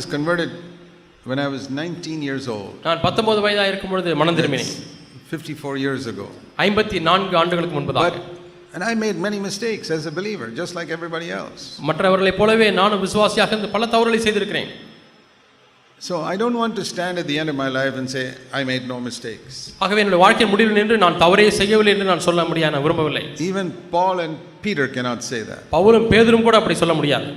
was converted when I was 19 years old, நான் பத்தொன்பது வயதாக இருக்கும் பொழுது மனம் திரும்பினேன் 54 years ago. ஐம்பத்தி நான்கு ஆண்டுகளுக்கு முன்பதாக But, and I made many mistakes as a believer, just like everybody else. மற்றவர்களைப் போலவே நானும் விசுவாசியாக இருந்து பல தவறுகளை செய்திருக்கிறேன் So I don't want to stand at the end of my life and say, I made no mistakes. ஆகவே என்னுடைய வாழ்க்கையின் முடிவில் நின்று நான் தவறே செய்யவில்லை என்று நான் சொல்ல முடியாது நான் விரும்பவில்லை Even Paul and Peter cannot say that. பவுலும் பேதரும் கூட அப்படி சொல்ல முடியாது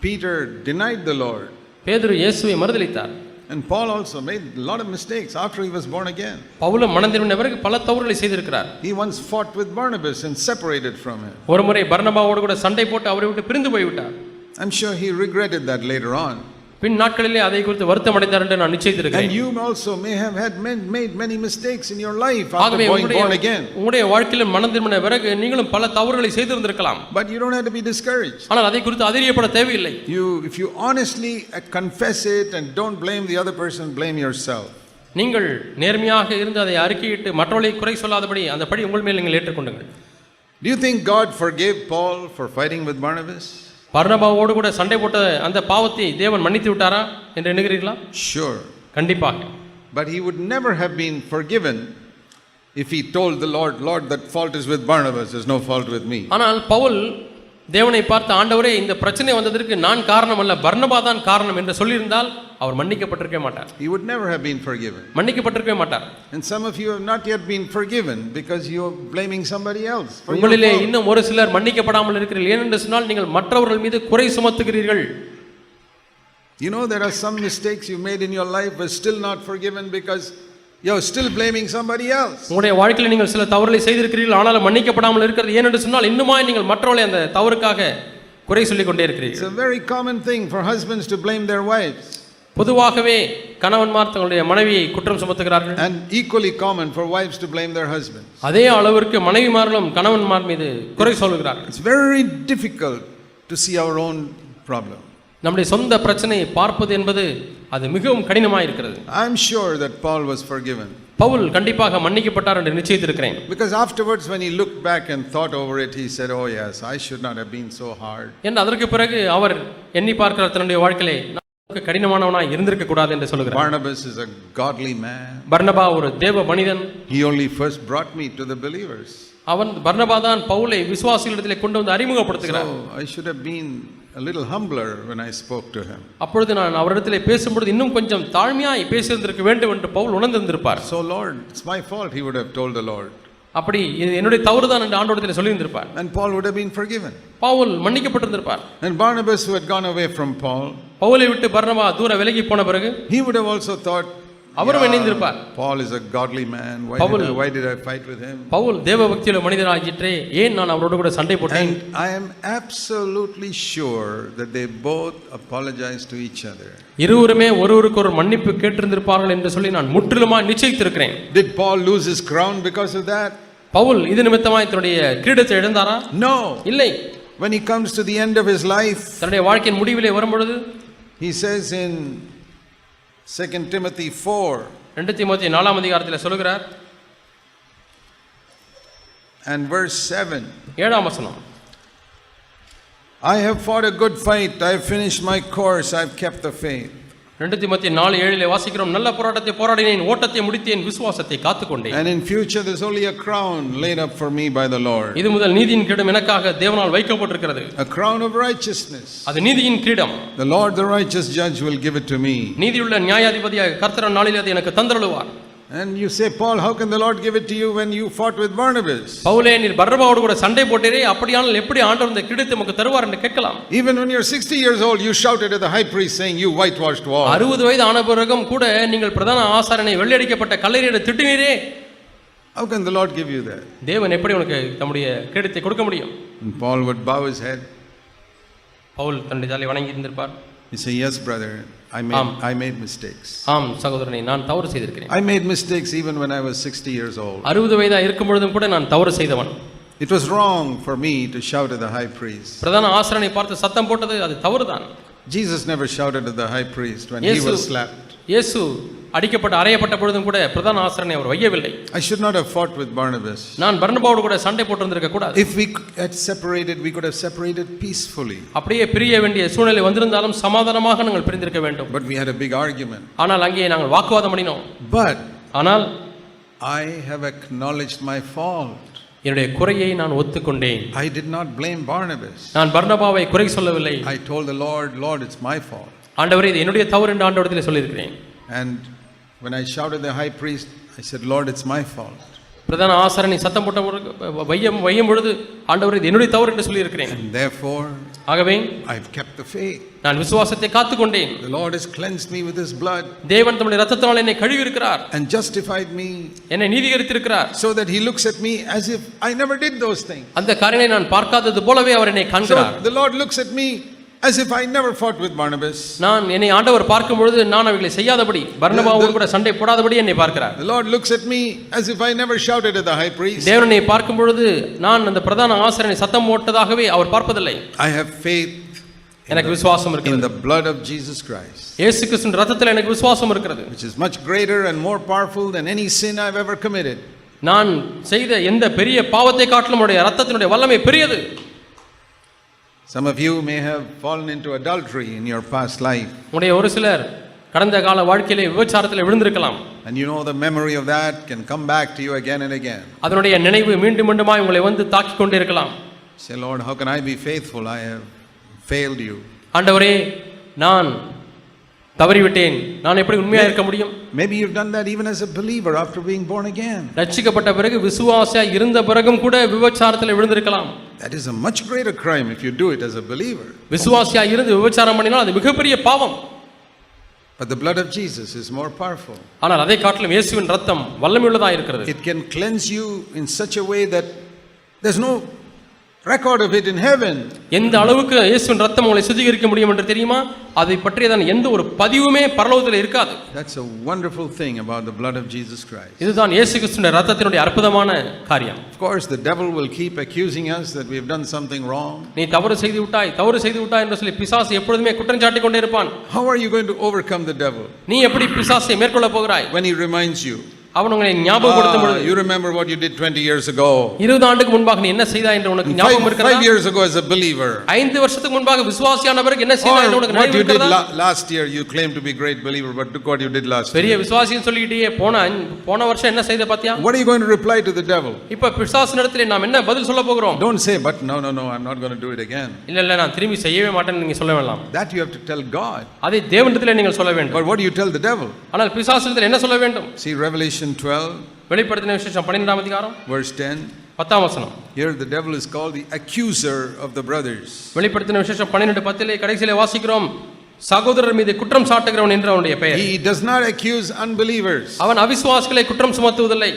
Peter denied the Lord, பேதுரு இயேசுவை மறுதலித்தார் and Paul also made a lot of mistakes after he was born again. பவுலும் மனம் திரும்பின பிறகு பல தவறுகளை செய்திருக்கிறார் He once fought with Barnabas and separated from him. ஒரு முறை பர்னபாவோடு கூட சண்டை போட்டு அவரை விட்டு பிரிந்து போய்விட்டார் I'm sure he regretted that later on. பின் நாட்களிலே அதை குறித்து வருத்தம் அடைந்தார் என்று நான் And நிச்சயித்திருக்கிறேன் you also may have had men- made many mistakes in your life after going born again. உங்களுடைய வாழ்க்கையில் மனம் திரும்பின பிறகு நீங்களும் பல தவறுகளை செய்திருந்திருக்கலாம் But you don't have to be discouraged. ஆனால் அதை குறித்து அதிரியப்பட தேவையில்லை You, if you honestly uh, confess it and don't blame the other person, blame yourself. நீங்கள் நேர்மையாக இருந்து அதை அறிக்கையிட்டு மற்றவர்களை குறை சொல்லாதபடி அந்த படி உங்கள் மேல் நீங்கள் ஏற்றுக்கொண்டுங்கள் Do you think God forgave Paul for fighting with Barnabas? பர்ணபாவோடு கூட சண்டை போட்ட அந்த பாவத்தை தேவன் மன்னித்து விட்டாரா என்று எண்ணுகிறீர்களா Sure. கண்டிப்பாக But he would never have been forgiven if he told the Lord, Lord, that fault is with Barnabas, there's no fault with me. ஆனால் பவுல் தேவனை பார்த்த ஆண்டவரே இந்த பிரச்சனை வந்ததற்கு நான் காரணம் அல்ல பர்ணபா தான் காரணம் என்று சொல்லியிருந்தால் அவர் மன்னிக்கப்பட்டிருக்கவே மாட்டார் He would never have been forgiven. மன்னிக்கப்பட்டிருக்கவே மாட்டார் And some of you have not yet been forgiven because you're blaming somebody else. உங்களிலே. இன்னும் ஒரு சிலர் மன்னிக்கப்படாமல் இருக்கிறீர்கள் ஏனென்று சொன்னால் நீங்கள் மற்றவர்கள் மீது குறை சுமத்துகிறீர்கள் You know, there are some mistakes you made in your life but still not forgiven because you're still blaming somebody else. உங்களுடைய வாழ்க்கையில் நீங்கள் சில தவறுகளை செய்திருக்கிறீர்கள் ஆனாலும் மன்னிக்கப்படாமல் இருக்கிறது ஏனென்று சொன்னால் இன்னுமாய் நீங்கள் மற்றவர்களை அந்த தவறுக்காக குறை சொல்லிக் கொண்டே It's இருக்கிறீர்கள் a very common thing for husbands to blame their wives, பொதுவாகவே கணவன்மார் தங்களுடைய மனைவியை குற்றம் சுமத்துகிறார்கள் and equally common for wives to blame their husbands. அதே அளவிற்கு மனைவிமார்களும் கணவன்மார் மீது குறை சொல்கிறார்கள் It's very difficult to see our own problem. நம்முடைய சொந்த பிரச்சனையை பார்ப்பது என்பது அது மிகவும் கடினமாக இருக்கிறது I'm sure that Paul was forgiven Pavul கண்டிப்பாக மன்னிக்கப்பட்டார் என்று நிச்சயித்திருக்கிறேன் because afterwards, when he looked back and thought over it, he said, Oh, yes, I should not have been so hard. என்று அதற்கு பிறகு அவர் எண்ணி பார்க்கிறார் தன்னுடைய வாழ்க்கையிலே நான் கடினமானவனாய் இருந்திருக்க கூடாது என்று சொல்லுகிறார் Barnabas is a godly man. பர்னபா ஒரு தேவ மனிதன் He only first brought me to the believers. அவன் பர்னபா தான் பவுலை விசுவாசிகளிடத்திலே கொண்டு வந்து அறிமுகப்படுத்துகிறார் So I should have been a little humbler when I spoke to him. அப்பொழுது நான் அவரிடத்திலே பேசும்பொழுது இன்னும் கொஞ்சம் தாழ்மையாய் பேசியிருந்திருக்க வேண்டும் என்று Pavul உணர்ந்திருந்திருப்பார் So, Lord, it's my fault, he would have told the Lord. அப்படி என்னுடைய தவறுதான் என்று ஆண்டோடத்தில் சொல்லியிருந்திருப்பார் And Paul would have been forgiven. Pavul மன்னிக்கப்பட்டிருந்திருப்பார் And Barnabas, who had gone away from Paul, பவுலை விட்டு பர்னபா தூர விலகி போன பிறகு he would have also thought, அவரும் எண்ணிந்திருப்பார் Paul is a godly man. Why Paul- did, I, why did I fight with him? பவுல் தேவ பக்தியுள்ள மனிதராகிற்றே ஏன் நான் அவரோடு கூட சண்டை போட்டேன் And I am absolutely sure that they both apologized to each other. இருவருமே ஒருவருக்கு ஒரு மன்னிப்பு கேட்டிருந்திருப்பார்கள் என்று சொல்லி நான் முற்றிலுமா நிச்சயித்திருக்கிறேன் Did Paul lose his crown because of that? Pavul இது நிமித்தமாய் தன்னுடைய கிரீடத்தை இழந்தாரா No. இல்லை When he comes to the end of his life, தன்னுடைய வாழ்க்கையின் முடிவிலே வரும்பொழுது he says in 2 Timothy 4 ரெண்டு தீமோத்தி நாலாம் அதிகாரத்தில் சொல்லுகிறார் and verse 7 ஏழாம் வசனம் I have fought a good fight, I have finished my course, I have kept the faith. ரெண்டு தீமோத்தி நாலு ஏழிலே வாசிக்கிறோம் நல்ல போராட்டத்தை போராடினேன் ஓட்டத்தை முடித்தேன் விசுவாசத்தை காத்துக்கொண்டேன். And in future, there's only a crown laid up for me by the Lord. இது முதல் நீதியின் கிரீடம் எனக்காக தேவனால் வைக்கப்பட்டிருக்கிறது. A crown of righteousness. அது நீதியின் கிரீடம். The Lord, the righteous judge, will give it to me. நீதியுள்ள நியாயாதிபதியாக கர்த்தர நாளில் அது எனக்கு தந்தருளுவார். And you say, Paul, how can the Lord give it to you when you fought with Barnabas? பவுலே நீர் பர்ரபாவோடு கூட சண்டை போட்டீரே அப்படியானால் எப்படி ஆண்டவர் இந்த கிரீடத்தை நமக்கு தருவார் என்று கேட்கலாம் Even when you're 60 years old, you shouted at the high priest saying, You whitewashed wall. அறுபது வயது ஆன பிறகும் கூட நீங்கள் பிரதான ஆசாரனை வெள்ளையடிக்கப்பட்ட கல்லறையிட திட்டினீரே How can the Lord give you that? தேவன் எப்படி உனக்கு தம்முடைய கிரீடத்தை கொடுக்க முடியும் And Paul would bow his head. Pavul தன்னுடைய தலை வணங்கி இருந்திருப்பார் He say, Yes, brother, I made, Um. I made mistakes. ஆம் சகோதரனை நான் தவறு செய்திருக்கிறேன் I made mistakes even when I was 60 years old. அறுபது வயதா இருக்கும் பொழுதும் கூட நான் தவறு செய்தவன் It was wrong for me to shout at the high priest. பிரதான ஆசாரனை பார்த்து சத்தம் போட்டது அது தவறுதான் Jesus never shouted at the high priest when he இயேசு was slapped. இயேசு அடிக்கப்பட்டு அறையப்பட்ட பொழுதும் கூட பிரதான ஆசிரியனை அவர் வையவில்லை I should not have fought with Barnabas. நான் பர்ணபாவோடு கூட சண்டை போட்டிருந்திருக்க கூடாது If we had separated, we could have separated peacefully. அப்படியே பிரிய வேண்டிய சூழ்நிலை வந்திருந்தாலும் சமாதானமாக நாங்கள் பிரிந்திருக்க வேண்டும் But we had a big argument. ஆனால் அங்கே நாங்கள் வாக்குவாதம் பண்ணினோம் But ஆனால் I have acknowledged my fault. என்னுடைய குறையை நான் ஒத்துக்கொண்டேன் I did not blame Barnabas. நான் பர்ணபாவை குறை சொல்லவில்லை I told the Lord, Lord, it's my fault. ஆண்டவரே இது என்னுடைய தவறு என்று ஆண்டவரத்தில் சொல்லியிருக்கிறேன் And when I shouted the high priest, I said, Lord, it's my fault. பிரதான ஆசாரணி சத்தம் போட்ட வையம் வையும் பொழுது ஆண்டவர் இது என்னுடைய தவறு என்று சொல்லியிருக்கிறேன் And therefore, ஆகவே I've kept the faith. நான் விசுவாசத்தை காத்துக்கொண்டேன் The Lord has cleansed me with his blood தேவன் தம்முடைய ரத்தத்தினால் என்னை கழுவி இருக்கிறார் and justified me என்னை நீதிகரித்திருக்கிறார் so that he looks at me as if I never did those things. அந்த காரியங்களை நான் பார்க்காதது போலவே அவர் என்னை காண்கிறார் So the Lord looks at me as if I never fought with Barnabas. நான் என்னை ஆண்டவர் பார்க்கும் பொழுது நான் அவைகளை செய்யாதபடி பர்ணபாவோடு கூட சண்டை போடாதபடி என்னை பார்க்கிறார் The Lord looks at me as if I never shouted at the high priest. தேவனை பார்க்கும் பொழுது நான் அந்த பிரதான ஆசிரியனை சத்தம் போட்டதாகவே அவர் பார்ப்பதில்லை I have faith எனக்கு விசுவாசம் in இருக்கிறது the blood of Jesus Christ, இயேசு கிறிஸ்துவின் ரத்தத்தில் எனக்கு விசுவாசம் இருக்கிறது which is much greater and more powerful than any sin I've ever committed. நான் செய்த எந்த பெரிய பாவத்தை காட்டிலும் உடைய ரத்தத்தினுடைய வல்லமை பெரியது Some of you may have fallen into adultery in your past life, உடைய ஒரு சிலர் கடந்த கால வாழ்க்கையிலே விபச்சாரத்தில் விழுந்திருக்கலாம் and you know the memory of that can come back to you again and again. அதனுடைய நினைவு மீண்டும் மீண்டுமாய் உங்களை வந்து தாக்கிக் கொண்டே இருக்கலாம் Say, Lord, how can I be faithful? I have failed you. ஆண்டவரே நான் தவறிவிட்டேன் நான் எப்படி உண்மையா இருக்க முடியும் Maybe you've done that even as a believer after being born again. ரட்சிக்கப்பட்ட பிறகு விசுவாசியா இருந்த பிறகும் கூட விபச்சாரத்தில் விழுந்திருக்கலாம் That is a much greater crime if you do it as a believer. விசுவாசியா இருந்து விபச்சாரம் பண்ணினால் அது மிகப்பெரிய பாவம் But the blood of Jesus is more powerful. ஆனால் அதை காட்டிலும் இயேசுவின் ரத்தம் வல்லமையுள்ளதா இருக்கிறது It can cleanse you in such a way that there's no record of it in heaven. எந்த அளவுக்கு இயேசுவின் ரத்தம் உங்களை சுத்திகரிக்க முடியும் என்று தெரியுமா அதை பற்றியதான எந்த ஒரு பதிவுமே பரலோகத்தில் இருக்காது That's a wonderful thing about the blood of Jesus Christ. இதுதான் இயேசு கிறிஸ்துவின் ரத்தத்தினுடைய அற்புதமான காரியம் Of course, the devil will keep accusing us that we have done something wrong. நீ தவறு செய்து விட்டாய் தவறு செய்து விட்டாய் என்று சொல்லி பிசாசு எப்பொழுதுமே குற்றம் சாட்டிக் கொண்டே இருப்பான் How are you going to overcome the devil நீ எப்படி பிசாசை மேற்கொள்ள போகிறாய் when he reminds you? அவன் உங்களை ஞாபகப்படுத்தும் Ah, பொழுது you remember what you did 20 years ago. இருபது ஆண்டுக்கு முன்பாக நீ என்ன செய்தாய் என்று உனக்கு ஞாபகம் இருக்கிறதா five years ago as a believer. ஐந்து வருஷத்துக்கு முன்பாக விசுவாசியான பிறகு என்ன செய்தாய் என்று உனக்கு did இருக்கிறதா la- last year, you claimed to be great believer, but look what you did last பெரிய. விசுவாசின்னு சொல்லிக்கிட்டே போன போன வருஷம் என்ன செய்த பாத்தியா What are you going to reply to the devil? இப்ப பிசாசு இடத்துல நாம் என்ன பதில் சொல்ல போகிறோம் Don't say, but no, no, no, I'm not going to do it again. இல்ல இல்ல நான் திரும்பி செய்யவே மாட்டேன்னு நீங்க சொல்ல வேண்டாம் That you have to tell God. அதை தேவனிடத்தில் நீங்கள் சொல்ல வேண்டும் But what do you tell the devil? ஆனால் பிசாசிடத்தில் என்ன சொல்ல வேண்டும் See Revelation 12, வெளிப்படுத்தின விசேஷம் பன்னிரெண்டாம் அதிகாரம் verse 10. பத்தாம் வசனம் Here the devil is called the accuser of the brothers. வெளிப்படுத்தின விசேஷம் பன்னிரெண்டு பத்திலே கடைசியிலே வாசிக்கிறோம் சகோதரர் மீது குற்றம் சாட்டுகிறவன் என்று அவனுடைய பெயர் He does not accuse unbelievers. அவன் அவிசுவாசிகளை குற்றம் சுமத்துவதில்லை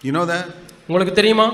You know that? உங்களுக்கு தெரியுமா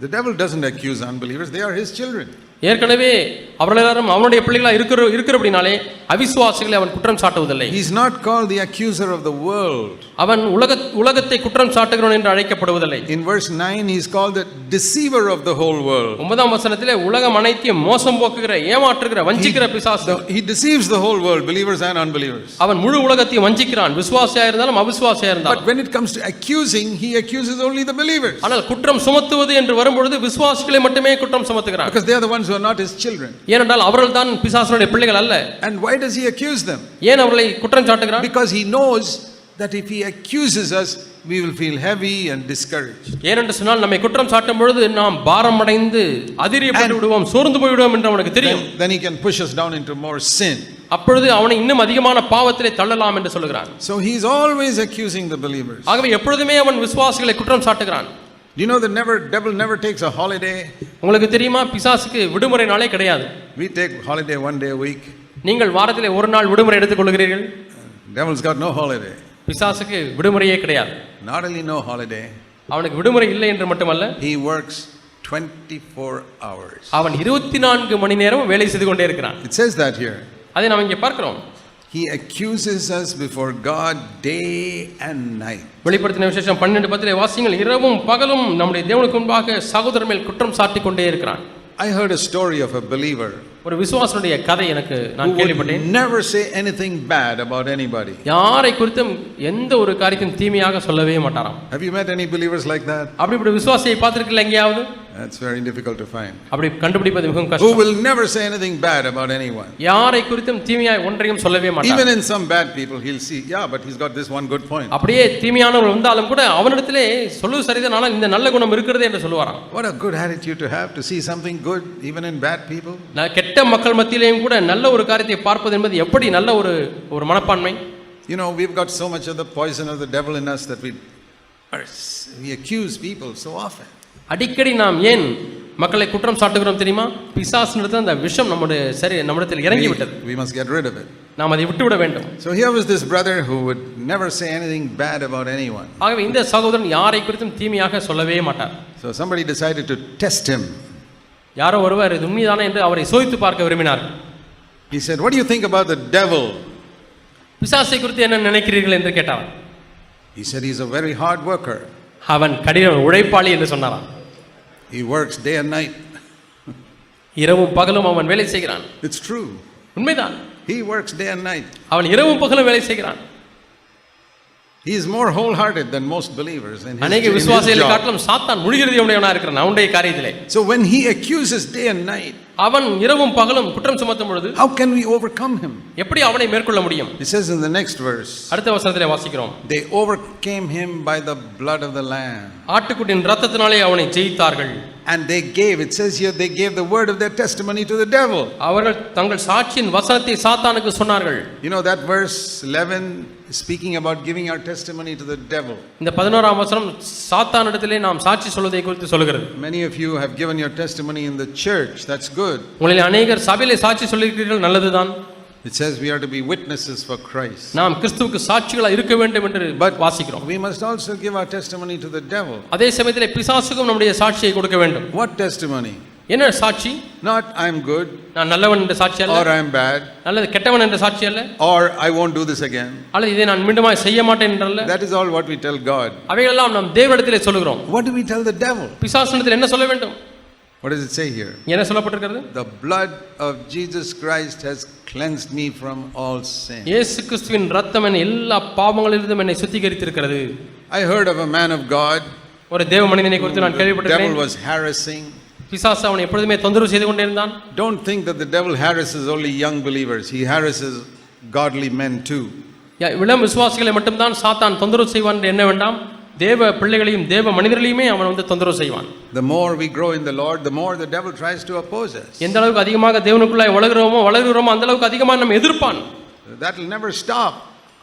The devil doesn't accuse unbelievers, they are his children. ஏற்கனவே அவர்கள் எல்லாரும் அவனுடைய பிள்ளைகளா இருக்கிற இருக்கிறபடினாலே அவிசுவாசிகளை அவன் குற்றம் சாட்டுவதில்லை He's not called the accuser of the world. அவன் உலக உலகத்தை குற்றம் சாட்டுகிறவன் என்று அழைக்கப்படுவதில்லை In verse 9, he's called the deceiver of the whole world. ஒன்பதாம் வசனத்திலே உலகம் அனைத்தையும் மோசம் போக்குகிற ஏமாற்றுகிற வஞ்சிக்கிற பிசாசு The- he deceives the whole world, believers and unbelievers. அவன் முழு உலகத்தையும் வஞ்சிக்கிறான் விசுவாசியா இருந்தாலும் அவிசுவாசியா But இருந்தாலும் when it comes to accusing, he accuses only the believers. ஆனால் குற்றம் சுமத்துவது என்று வரும்பொழுது விசுவாசிகளை மட்டுமே குற்றம் சுமத்துகிறான் Because they are the ones who are not his children. ஏனென்றால் அவர்கள் தான் பிசாசனுடைய பிள்ளைகள் அல்ல And why does he accuse them? ஏன் அவர்களை குற்றம் சாட்டுகிறான் Because he knows that if he accuses us, we will feel heavy and discouraged. ஏனென்று சொன்னால் நம்மை குற்றம் சாட்டும் பொழுது நாம் பாரம் அடைந்து அதிரியப்பட்டு விடுவோம் சோர்ந்து போய்விடுவோம் என்று அவனுக்கு தெரியும் Then, then he can push us down into more sin. அப்பொழுது அவனை இன்னும் அதிகமான பாவத்திலே தள்ளலாம் என்று சொல்லுகிறான் So he's always accusing the believers. ஆகவே எப்பொழுதுமே அவன் விசுவாசிகளை குற்றம் சாட்டுகிறான் Do you know the never devil never takes a holiday? உங்களுக்கு தெரியுமா பிசாசுக்கு விடுமுறை நாளே கிடையாது We take holiday one day a week. நீங்கள் வாரத்திலே ஒரு நாள் விடுமுறை எடுத்துக் கொள்கிறீர்கள் Devil's got no holiday. பிசாசுக்கு விடுமுறையே கிடையாது Not only no holiday, அவனுக்கு விடுமுறை இல்லை என்று மட்டுமல்ல he works 24 hours. அவன் இருபத்தி நான்கு மணி நேரம் வேலை செய்து கொண்டே இருக்கிறான் It says that here. அதை நாம் இங்கே பார்க்கிறோம் He accuses us before God day and night. வெளிப்படுத்தின விசேஷம் பன்னெண்டு பத்திலே வாசிங்கள் இரவும் பகலும் நம்முடைய தேவனுக்கு முன்பாக சகோதரர் மேல் குற்றம் சாட்டிக் கொண்டே இருக்கிறான் I heard a story of a believer ஒரு விசுவாசனுடைய கதை எனக்கு நான் who கேள்விப்பட்டேன் would never say anything bad about anybody. யாரை குறித்தும் எந்த ஒரு காரியத்தையும் தீமையாக சொல்லவே மாட்டாராம் Have you met any believers like that? அப்படிப்பட்ட விசுவாசியை பார்த்திருக்கல எங்கேயாவது That's very difficult to find. அப்படி கண்டுபிடிப்பது மிகவும் Who கஷ்டம் will never say anything bad about anyone. யாரை குறித்தும் தீமையாய் ஒன்றையும் சொல்லவே மாட்டார் Even in some bad people, he'll see, yeah, but he's got this one good point. அப்படியே தீமையானவர் வந்தாலும் கூட அவனிடத்திலே சொல்லுவது சரிதான் ஆனால் இந்த நல்ல குணம் இருக்கிறது என்று சொல்லுவாராம் What a good attitude to have to see something good even in bad people. நான் கெட்ட மக்கள் மத்தியிலேயும் கூட நல்ல ஒரு காரியத்தை பார்ப்பது என்பது எப்படி நல்ல ஒரு ஒரு மனப்பான்மை You know, we've got so much of the poison of the devil in us that we, we accuse people so often. அடிக்கடி நாம் ஏன் மக்களை குற்றம் சாட்டுகிறோம் தெரியுமா பிசாசினிடத்தில் அந்த விஷம் நம்முடைய சரி நம்மிடத்தில் இறங்கி விட்டது We, must get rid of it. நாம் அதை விட்டுவிட வேண்டும் So here was this brother who would never say anything bad about anyone. ஆகவே இந்த சகோதரன் யாரை குறித்தும் தீமையாக சொல்லவே மாட்டார் So somebody decided to test him. யாரோ ஒருவர் இது உண்மைதானே என்று அவரை சோதித்து பார்க்க விரும்பினார் He said, What do you think about the devil? பிசாசை குறித்து என்ன நினைக்கிறீர்கள் என்று கேட்டார் He said, He's a very hard worker. அவன் கடின உழைப்பாளி என்று சொன்னாராம் He works day and night. இரவும் பகலும் அவன் வேலை செய்கிறான் It's true. உண்மைதான் He works day and night. அவன் இரவும் பகலும் வேலை செய்கிறான் He is more wholehearted than most believers in his, அநேக in his விசுவாசிகளை job. காட்டிலும் சாத்தான் முழுகிறது உடையவனா இருக்கிறான் அவனுடைய காரியத்திலே So when he accuses day and night, அவன் இரவும் பகலும் குற்றம் சுமத்தும் பொழுது how can we overcome him? எப்படி அவனை மேற்கொள்ள முடியும் It says in the next verse, அடுத்த வசனத்திலே வாசிக்கிறோம் they overcame him by the blood of the Lamb. ஆட்டுக்குட்டியின் ரத்தத்தினாலே அவனை ஜெயித்தார்கள் And they gave, it says here, they gave the word of their testimony to the devil. அவர்கள் தங்கள் சாட்சியின் வசனத்தை சாத்தானுக்கு சொன்னார்கள் You know that verse 11 is speaking about giving our testimony to the devil. இந்த பதினோராம் வசனம் சாத்தானிடத்திலே நாம் சாட்சி சொல்வதை குறித்து சொல்கிறது Many of you have given your testimony in the church. That's good. உங்களில் அநேகர் சபையிலே சாட்சி சொல்லியிருக்கிறீர்கள் நல்லதுதான் It says we are to be witnesses for Christ. நாம் கிறிஸ்துவுக்கு சாட்சிகளாக இருக்க வேண்டும் என்று வாசிக்கிறோம் we must also give our testimony to the devil. அதே சமயத்திலே பிசாசுக்கும் நம்முடைய சாட்சியை கொடுக்க வேண்டும் What testimony? என்ன சாட்சி Not I'm good நான் நல்லவன் என்ற சாட்சி அல்ல or I'm bad அல்லது கெட்டவன் என்ற சாட்சி அல்ல or I won't do this again. அல்லது இதை நான் மீண்டுமாய் செய்ய மாட்டேன் என்றல்ல That is all what we tell God. அவைகளெல்லாம் நாம் தேவனிடத்திலே சொல்லுகிறோம் What do we tell the devil? பிசாசனத்தில் என்ன சொல்ல வேண்டும் What does it say here? என்ன சொல்லப்பட்டிருக்கிறது The blood of Jesus Christ has cleansed me from all sin. இயேசு கிறிஸ்துவின் ரத்தம் என்னை எல்லா பாவங்களிலிருந்தும் என்னை சுத்திகரித்திருக்கிறது I heard of a man of God. ஒரு தேவ மனிதனை குறித்து நான் The devil was harassing. பிசாசு அவனை எப்பொழுதுமே தொந்தரவு செய்து கொண்டிருந்தான் Don't think that the devil harasses only young believers, he harasses godly men too. இளம் விசுவாசிகளை மட்டும்தான் சாத்தான் தொந்தரவு செய்வான் என்று எண்ண வேண்டாம் தேவ பிள்ளைகளையும் தேவ மனிதர்களையுமே அவன் வந்து தொந்தரவு செய்வான் The more we grow in the Lord, the more the devil tries to oppose us. எந்த அளவுக்கு அதிகமாக தேவனுக்குள்ளாய் வளர்கிறோமோ வளர்கிறோமோ அந்த அளவுக்கு அதிகமாக நம்ம எதிர்ப்பான் That will never stop.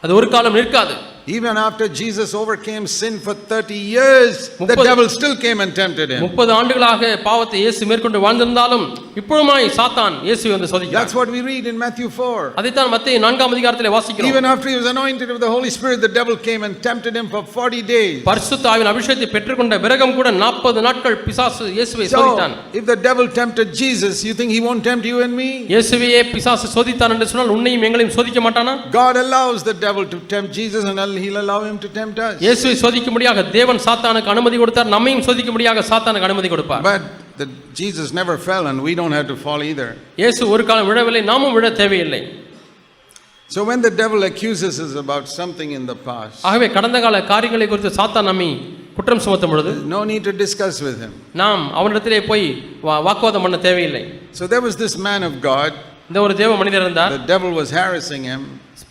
அது ஒரு காலம் நிற்காது Even after Jesus overcame sin for 30 years, the முப்பது- devil still came and tempted him. முப்பது ஆண்டுகளாக பாவத்தை இயேசு மேற்கொண்டு வாழ்ந்திருந்தாலும் இப்பொழுதுமாய் சாத்தான் இயேசு வந்து சோதிக்கிறான் That's what we read in Matthew 4. அதைத்தான் மத்திய நான்காம் அதிகாரத்திலே வாசிக்கிறோம் Even after he was anointed with the Holy Spirit, the devil came and tempted him for 40 days. பரிசுத்த ஆவின் அபிஷேகத்தை பெற்றுக்கொண்ட பிறகும் கூட நாற்பது நாட்கள் பிசாசு இயேசுவை So, சோதித்தான் if the devil tempted Jesus, you think he won't tempt you and me? இயேசுவையே பிசாசு சோதித்தான் என்று சொன்னால் உன்னையும் எங்களையும் சோதிக்க மாட்டானா God allows the devil to tempt Jesus and he'll allow him to tempt us. இயேசுவை சோதிக்க முடியாக தேவன் சாத்தானுக்கு அனுமதி கொடுத்தார் நம்மையும் சோதிக்க முடியாக சாத்தானுக்கு அனுமதி கொடுப்பார் But the, Jesus never fell and we don't have to fall either. இயேசு ஒரு காலம் விழவில்லை நாமும் விழ தேவையில்லை So when the devil accuses us about something in the past, ஆகவே கடந்த கால காரியங்களை குறித்து சாத்தான் நம்மை குற்றம் சுமத்தும் பொழுது no need to discuss with him. நாம் அவனிடத்திலே போய் வா- வாக்குவாதம் பண்ண தேவையில்லை So there was this man of God, இந்த ஒரு தேவ மனிதர் இருந்தார் the devil was harassing him.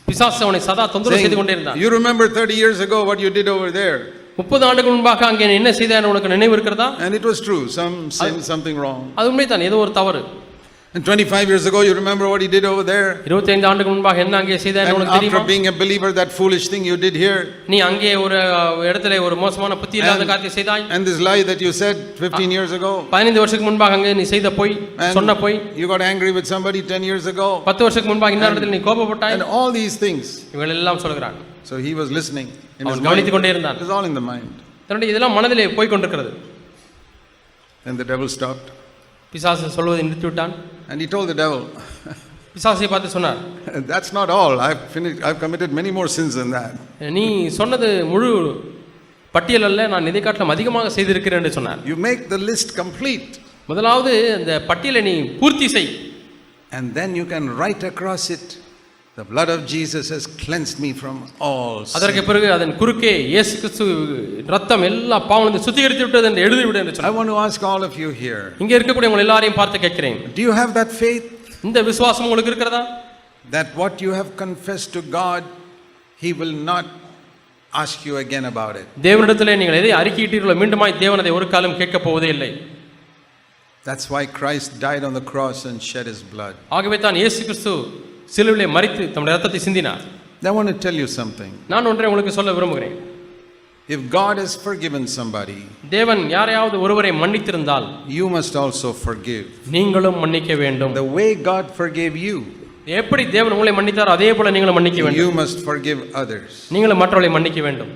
பிசாசு அவனை சதா தொந்தரவு செய்து கொண்டே இருந்தான் you remember 30 years ago what you did over there? முப்பது ஆண்டுகள் முன்பாக அங்கே என்ன செய்தார் உனக்கு நினைவு இருக்கிறதா And it was true, some something wrong. அது உண்மைதான் ஏதோ ஒரு தவறு And 25 years ago, you remember what he did over there? இருபத்தைந்து ஆண்டுகள் முன்பாக என்ன அங்கே செய்தார் And உனக்கு தெரியுமா after being a believer, that foolish thing you did here, நீ அங்கே ஒரு அஹ், இடத்துல ஒரு மோசமான புத்தி இல்லாத And- காரியத்தை செய்தாய் and this lie that you said 15 years ago, பதினைந்து வருஷத்துக்கு முன்பாக அங்கே நீ செய்த பொய் சொன்ன and பொய் you got angry with somebody 10 years ago, பத்து வருஷத்துக்கு முன்பாக இன்னொரு இடத்துல நீ கோபப்பட்டாய் and all these things. இவள் எல்லாம் சொல்கிறான் So he was listening in his அவன் mind. கவனித்துக் கொண்டே இருந்தான் It was all in the mind. தன்னுடைய இதெல்லாம் மனதிலே போய் கொண்டிருக்கிறது And the devil stopped. பிசாசு சொல்வதை நிறுத்திவிட்டான் And he told the devil, பிசாசை பார்த்து சொன்னார் That's not all. I've, finished, I've committed many more sins than that. நீ சொன்னது முழு பட்டியல் அல்ல நான் இதை காட்டிலும் அதிகமாக செய்திருக்கிறேன் என்று சொன்னார் You make the list complete. முதலாவது அந்த பட்டியலை நீ பூர்த்தி செய் And then you can write across it, the blood of Jesus has cleansed me from all sin. அதற்கு பிறகு அதன் குறுக்கே இயேசு கிறிஸ்து ரத்தம் எல்லா பாவங்களும் சுத்திகரித்து விட்டது என்று எழுதிவிடு என்று I சொன்னார் want to ask all of you here, இங்க இருக்கக்கூடிய உங்கள் எல்லாரையும் பார்த்து கேட்கிறேன் do you have that faith இந்த விசுவாசம் உங்களுக்கு இருக்கிறதா that what you have confessed to God, He will not ask you again about it? தேவனிடத்திலே நீங்கள் எதை அறிக்கையிட்டீர்களோ மீண்டுமாய் தேவன் அதை ஒரு காலம் கேட்கப் போவதே இல்லை That's why Christ died on the cross and shed His blood. ஆகவே தான் இயேசு கிறிஸ்து சிலுவிலே மறித்து தம்முடைய ரத்தத்தை சிந்தினார் I want to tell you something. நான் ஒன்றை உங்களுக்கு சொல்ல விரும்புகிறேன் If God has forgiven somebody, தேவன் யாரையாவது ஒருவரை மன்னித்திருந்தால் you must also forgive. நீங்களும் மன்னிக்க வேண்டும் The way God forgave you, எப்படி தேவன் உங்களை மன்னித்தாரோ அதே போல நீங்களும் மன்னிக்க வேண்டும் you must forgive others. நீங்களும் மற்றவர்களை மன்னிக்க வேண்டும்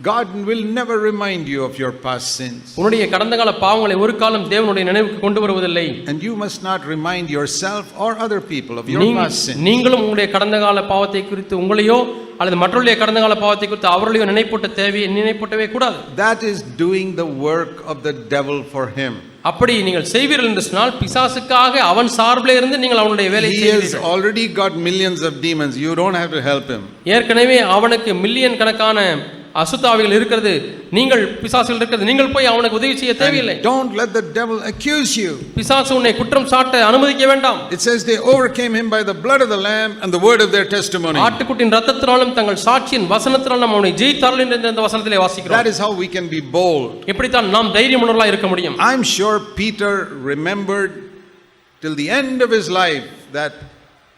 God will never remind you of your past sins. உன்னுடைய கடந்த கால பாவங்களை ஒரு காலம் தேவனுடைய நினைவுக்கு கொண்டு வருவதில்லை And you must not remind yourself or other people of your நீங்க- past sins. நீங்களும் உங்களுடைய கடந்த கால பாவத்தை குறித்து உங்களையோ அல்லது மற்றவருடைய கடந்த கால பாவத்தை குறித்து அவர்களையோ நினைப்பூட்ட தேவை நினைப்பூட்டவே கூடாது That is doing the work of the devil for him. அப்படி நீங்கள் செய்வீர்கள் என்று சொன்னால் பிசாசுக்காக அவன் சார்பிலே இருந்து நீங்கள் அவனுடைய வேலையை He has செய்வீர்கள் already got millions of demons. You don't have to help him. ஏற்கனவே அவனுக்கு மில்லியன் கணக்கான அசுத்தாவிகள் இருக்கிறது நீங்கள் பிசாசுகள் இருக்கிறது நீங்கள் போய் அவனுக்கு உதவி செய்ய தேவையில்லை don't let the devil accuse you. பிசாசு உன்னை குற்றம் சாட்ட அனுமதிக்க வேண்டாம் It says they overcame him by the blood of the Lamb and the word of their testimony. ஆட்டுக்குட்டின் ரத்தத்தினாலும் தங்கள் சாட்சியின் வசனத்தினாலும் அவனை ஜெயித்தார்கள் என்று இந்த வசனத்திலே வாசிக்கிறோம் That is how we can be bold. எப்படித்தான் நாம் தைரியமுள்ளவர்களா இருக்க முடியும் I'm sure Peter remembered till the end of his life that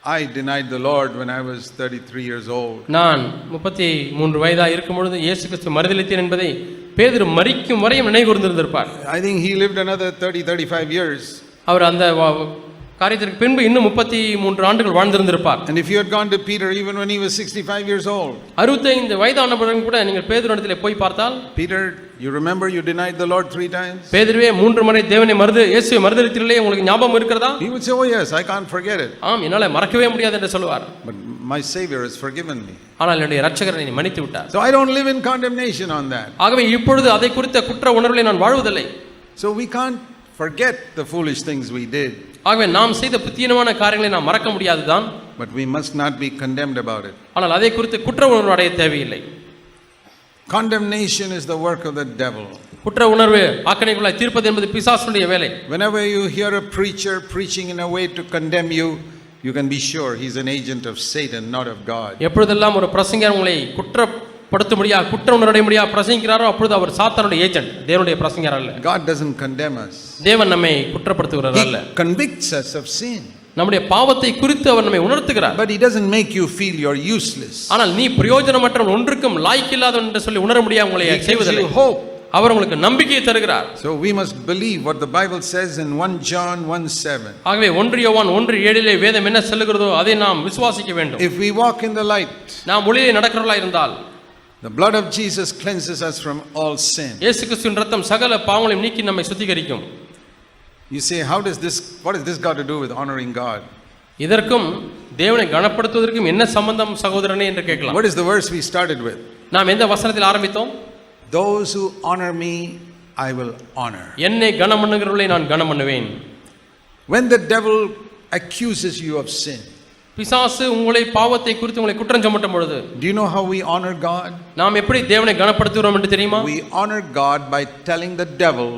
I denied the Lord when I was 33 years old. நான் முப்பத்தி மூன்று வயதா இருக்கும் பொழுது இயேசு கிறிஸ்து மறுதளித்தேன் என்பதை பேதுரு மரிக்கும் வரையும் நினைவு கூர்ந்திருந்திருப்பார் I think he lived another 30, 35 years. அவர் அந்த காரியத்திற்கு பின்பு இன்னும் முப்பத்தி மூன்று ஆண்டுகள் வாழ்ந்திருந்திருப்பார் And if you had gone to Peter even when he was 65 years old, அறுபத்தைந்து வயதானவரும் கூட நீங்கள் பேதுருடத்திலே போய் பார்த்தால் Peter, you remember you denied the Lord three times? பேதுருவே மூன்று முறை தேவனை மருது இயேசுவை மறுதளித்தீர்களே உங்களுக்கு ஞாபகம் இருக்கிறதா He would say, Oh, yes, I can't forget it. ஆம் என்னால மறக்கவே முடியாது என்று சொல்லுவார் But my Savior has forgiven me. ஆனால் என்னுடைய ரட்சகரை நீ மன்னித்து விட்டார் So I don't live in condemnation on that. ஆகவே இப்பொழுது அதை குறித்த குற்ற உணர்வில் நான் வாழ்வதில்லை So we can't forget the foolish things we did, ஆகவே நாம் செய்த புத்தீனமான காரியங்களை நாம் மறக்க முடியாதுதான் but we must not be condemned about it. ஆனால் அதை குறித்து குற்ற உணர்வு அடைய தேவையில்லை Condemnation is the work of the devil. குற்ற உணர்வு ஆக்கணைக்குள்ளாய் தீர்ப்பது என்பது பிசாசுடைய வேலை Whenever you hear a preacher preaching in a way to condemn you, you can be sure he's an agent of Satan, not of God. எப்பொழுதெல்லாம் ஒரு பிரசங்கர் உங்களை குற்றப்படுத்த முடியா குற்ற உணர்வுடைய முடியா பிரசங்கிக்கிறாரோ அப்பொழுது அவர் சாத்தானுடைய ஏஜென்ட் தேவனுடைய பிரசங்கர் அல்ல God doesn't condemn us, தேவன் நம்மை குற்றப்படுத்துகிறார் அல்ல He convicts us of sin, நம்முடைய பாவத்தை குறித்து அவர் நம்மை உணர்த்துகிறார் but He doesn't make you feel you're useless. ஆனால் நீ பிரயோஜனமற்ற ஒன்றுக்கும் லாய்க்கில்லாதவன் என்று சொல்லி உணர முடியாது உங்களை செய்வதில்லை hope. அவர் உங்களுக்கு நம்பிக்கையை தருகிறார் So we must believe what the Bible says in 1 John 1 7. ஆகவே ஒன்று யோவான் ஒன்று ஏழிலே வேதம் என்ன சொல்லுகிறதோ அதை நாம் விசுவாசிக்க வேண்டும் If we walk in the light, நாம் ஒளியிலே நடக்கிறவர்களா இருந்தால் the blood of Jesus cleanses us from all sin. இயேசு கிறிஸ்துவின் ரத்தம் சகல பாவங்களையும் நீக்கி நம்மை சுத்திகரிக்கும் You say, how does this, what has this got to do with honoring God? இதற்கும் தேவனை கனப்படுத்துவதற்கும் என்ன சம்பந்தம் சகோதரனே என்று கேட்கலாம் What is the verse we started with? நாம் எந்த வசனத்தில் ஆரம்பித்தோம் Those who honor me, I will honor. என்னை கனம் பண்ணுகிறவர்களை நான் கனம் பண்ணுவேன் When the devil accuses you of sin, பிசாசு உங்களை பாவத்தை குறித்து உங்களை குற்றம் சுமட்டும் பொழுது do you know how we honor God? நாம் எப்படி தேவனை கனப்படுத்துகிறோம் என்று தெரியுமா We honor God by telling the devil,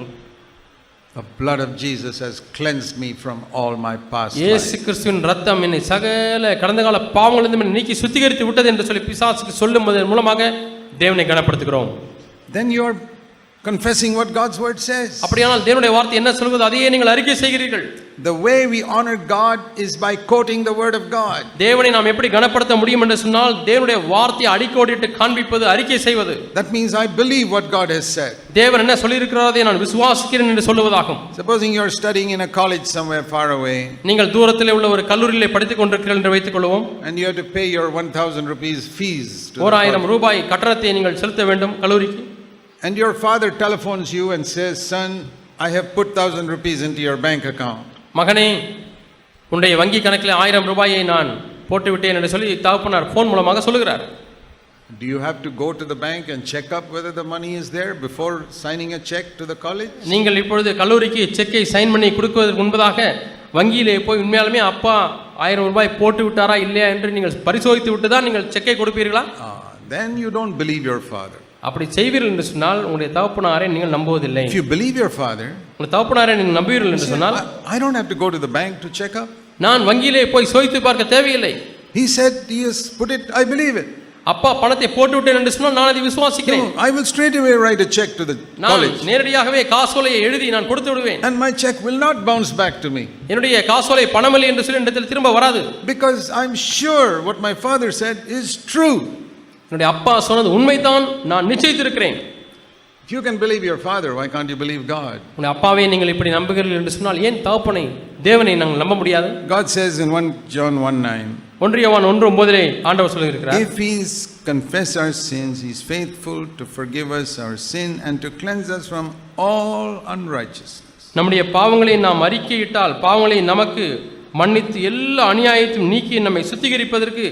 the blood of Jesus has cleansed me from all my past இயேசு. கிறிஸ்துவின் ரத்தம் என்னை சகல கடந்த கால பாவங்களிலிருந்து என்னை நீக்கி சுத்திகரித்து விட்டது என்று சொல்லி பிசாசுக்கு சொல்லுவதன் மூலமாக தேவனை கனப்படுத்துகிறோம் Then you're confessing what God's word says. அப்படியானால் தேவனுடைய வார்த்தை என்ன சொல்வது அதையே நீங்கள் அறிக்கை செய்கிறீர்கள் The way we honor God is by quoting the word of God. தேவனை நாம் எப்படி கனப்படுத்த முடியும் என்று சொன்னால் தேவனுடைய வார்த்தையை அடிக்கோடிட்டு காண்பிப்பது அறிக்கை செய்வது That means I believe what God has said. தேவன் என்ன சொல்லியிருக்கிறாரோ அதை நான் விசுவாசிக்கிறேன் என்று சொல்லுவதாகும் Supposing you're studying in a college somewhere far away நீங்கள் தூரத்திலே உள்ள ஒரு கல்லூரியிலே படித்துக் கொண்டிருக்கிறீர்கள் என்று வைத்துக் கொள்வோம் and you have to pay your 1000 rupees fees to the ஓர் ஆயிரம் college. ரூபாய் கட்டணத்தை நீங்கள் செலுத்த வேண்டும் கல்லூரிக்கு And your father telephones you and says, Son, I have put 1000 rupees into your bank account. மகனே உன்னுடைய வங்கி கணக்கில் ஆயிரம் ரூபாயை நான் போட்டு விட்டேன் என்று சொல்லி தகப்பனார் ஃபோன் மூலமாக சொல்லுகிறார் Do you have to go to the bank and check up whether the money is there before signing a check to the college? நீங்கள் இப்பொழுது கல்லூரிக்கு செக்கை சைன் பண்ணி கொடுக்குவதற்கு முன்பதாக வங்கியிலே போய் உண்மையாலுமே அப்பா ஆயிரம் ரூபாய் போட்டு விட்டாரா இல்லையா என்று நீங்கள் பரிசோதித்து விட்டு தான் நீங்கள் செக்கை கொடுப்பீர்களா Ah, then you don't believe your father. அப்படி செய்வீர்கள் என்று சொன்னால் உங்களுடைய தகப்பனாரை நீங்கள் நம்புவதில்லை If you believe your father, உங்கள் தகப்பனாரை நீங்கள் நம்புவீர்கள் என்று சொன்னால் I, I don't have to go to the bank to check up. நான் வங்கியிலே போய் சோதித்து பார்க்க தேவையில்லை He said he has put it, I believe it. அப்பா பணத்தை போட்டு விட்டேன் என்று சொன்னால் நான் அதை விசுவாசிக்கிறேன் No, I will straight away write a check to the நான் college. நேரடியாகவே காசோலையை எழுதி நான் கொடுத்து விடுவேன் And my check will not bounce back to me. என்னுடைய காசோலை பணமில்லை என்று சொல்லி இடத்தில் திரும்ப வராது Because I'm sure what my father said is true. என்னுடைய அப்பா சொன்னது உண்மைதான் நான் நிச்சயித்திருக்கிறேன் If you can believe your father, why can't you believe God? உன்னுடைய அப்பாவை நீங்கள் இப்படி நம்புகிறீர்கள் என்று சொன்னால் ஏன் தகப்பனை தேவனை நாங்கள் நம்ப முடியாது God says in 1 John 1 9, ஒன்றியவான் ஒன்று ஒன்பதிலே ஆண்டவர் சொல்லியிருக்கிறார் if we confess our sins, He is faithful to forgive us our sin and to cleanse us from all unrighteousness. நம்முடைய பாவங்களை நாம் அறிக்கையிட்டால் பாவங்களை நமக்கு மன்னித்து எல்லா அநியாயத்தையும் நீக்கி நம்மை சுத்திகரிப்பதற்கு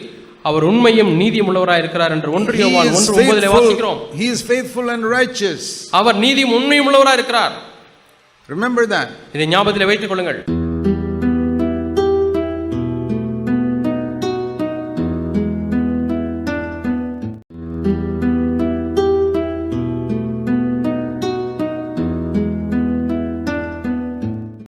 அவர் உண்மையும் நீதியும் உள்ளவராய் இருக்கிறார் என்று He ஒன்றியவான் is, ஒன்று ஒன்பதிலே வாசிக்கிறோம் he is faithful and righteous. அவர் நீதியும் உண்மையும் உள்ளவராய் இருக்கிறார் Remember that. இதை ஞாபகத்தில் வைத்துக் கொள்ளுங்கள்